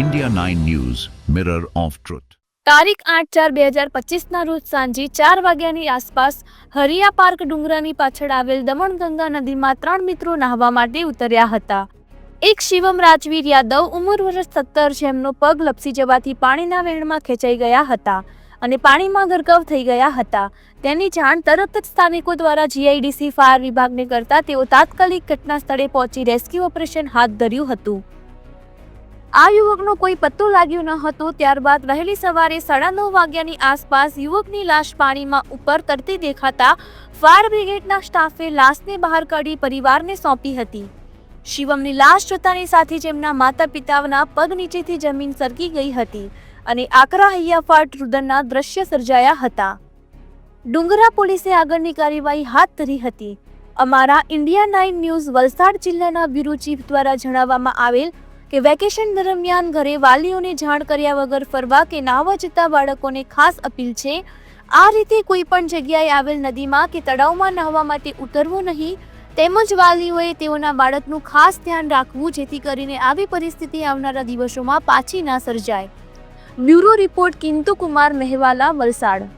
India 9 News, Mirror of Truth. તારીખ આઠ ચાર બે હજાર પચીસના રોજ સાંજે ચાર વાગ્યાની આસપાસ હરિયા પાર્ક ડુંગરાની પાછળ આવેલ દમણગંગા નદીમાં ત્રણ મિત્રો નાહવા માટે ઉતર્યા હતા. એક શિવમ રાજવીર યાદવ ઉંમર વર્ષ સત્તર જેમનો પગ લપસી જવાથી પાણીના વેણમાં ખેંચાઈ ગયા હતા અને પાણીમાં ગરકાવ થઈ ગયા હતા. તેની જાણ તરત જ સ્થાનિકો દ્વારા જીઆઈડીસી ફાયર વિભાગને કરતા તેઓ તાત્કાલિક ઘટના સ્થળે પહોંચી રેસ્ક્યુ ઓપરેશન હાથ ધર્યું હતું. આ યુવકનો કોઈ પત્તો લાગ્યો ન હતો. ત્યારબાદ વહેલી સવારે સાડા નવ વાગ્યાની આસપાસ યુવકની લાશ પાણીમાં ઉપર તરતી દેખાતા ફાયર બ્રિગેડના સ્ટાફે લાશને બહાર કાઢી પરિવારને સોંપી હતી. શિવમની લાશ જોતાની સાથે જેમના માતા પિતાના પગ નીચેથી જમીન સરકી ગઈ હતી અને આકરા હૈયાફાટ રુદનના દ્રશ્ય સર્જાયા હતા. ડુંગરા પોલીસે આગળની કાર્યવાહી હાથ ધરી હતી. અમારા ઇન્ડિયા નાઇન ન્યૂઝ વલસાડ જિલ્લાના બ્યુરો ચીફ દ્વારા જણાવવામાં આવેલ કે વેકેશન દરમિયાન ઘરે વાલીઓને જાણ કર્યા વગર ફરવા કે નાહવા જતા બાળકોને ખાસ અપીલ છે. આ રીતે કોઈ પણ જગ્યાએ આવેલ નદીમાં કે તળાવમાં નાહવા માટે ઉતરવું નહીં. તેમજ વાલીઓએ તેઓના બાળકનું ખાસ ધ્યાન રાખવું, જેથી કરીને આવી પરિસ્થિતિ આવનારા દિવસોમાં પાછી ના સર્જાય. Bureau report Kintu Kumar Mahewala Valsad.